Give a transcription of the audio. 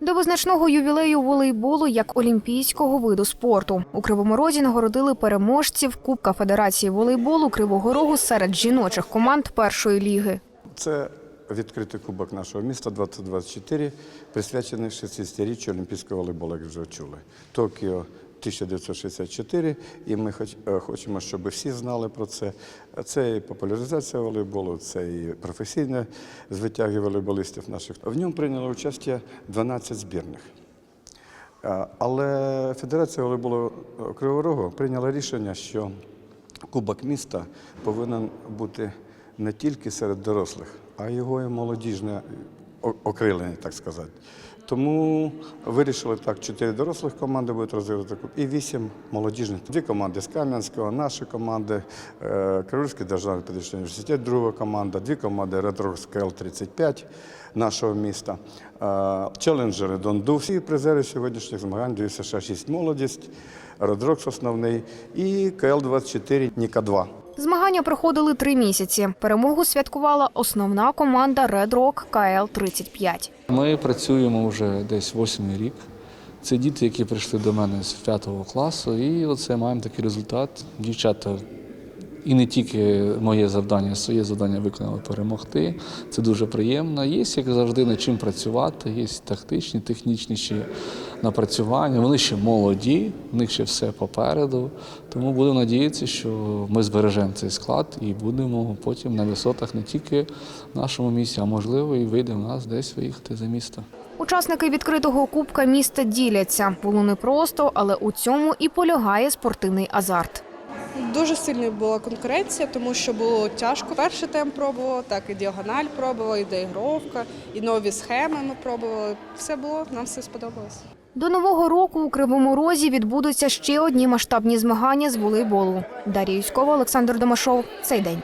До визначного ювілею волейболу як олімпійського виду спорту у Кривому Розі нагородили переможців Кубка Федерації волейболу Кривого Рогу серед жіночих команд першої ліги. Це відкритий кубок нашого міста 2024, присвячений 60-річчю Олімпійського волейболу, як вже чули. Токіо 1964, і ми хоч, е, хочемо, щоб всі знали про це. Це і популяризація волейболу, це і професійне звитяги волейболістів наших. В ньому прийняло участь 12 збірних. Е, Але Федерація волейболу Кривого Рогу прийняла рішення, що Кубок міста повинен бути не тільки серед дорослих, а його і молодіжне о- окрилення, так сказати. Тому вирішили так, чотири дорослих команди будуть розвивати куб і вісім молодіжних. Дві команди з Кам'янського, наші команди, е, державний педагогічний університет, друга команда, дві команди Rocks КЛ-35 нашого міста, е, челенджери Донду. Всі призери сьогоднішніх змагань до США 6 молодість, Rocks основний і КЛ-24 Ніка-2. Змагання проходили три місяці. Перемогу святкувала основна команда Red Rock KL 35 Ми працюємо вже десь восьмий рік. Це діти, які прийшли до мене з п'ятого класу, і оце маємо такий результат. Дівчата, і не тільки моє завдання, своє завдання виконали перемогти. Це дуже приємно. Є, як завжди, над чим працювати, є тактичні, технічніші напрацювання. Вони ще молоді, в них ще все попереду. Тому будемо надіятися, що ми збережемо цей склад і будемо потім на висотах не тільки в нашому місті, а можливо і вийде в нас десь виїхати за місто. Учасники відкритого кубка міста діляться. Було непросто, але у цьому і полягає спортивний азарт. Дуже сильна була конкуренція, тому що було тяжко. Перший темп пробувала, так і діагональ пробувала, і доігровка, і нові схеми ми пробували. Все було, нам все сподобалось. До нового року у Кривому Розі відбудуться ще одні масштабні змагання з волейболу. Дар'я Юськова, Олександр Домашов. Цей день.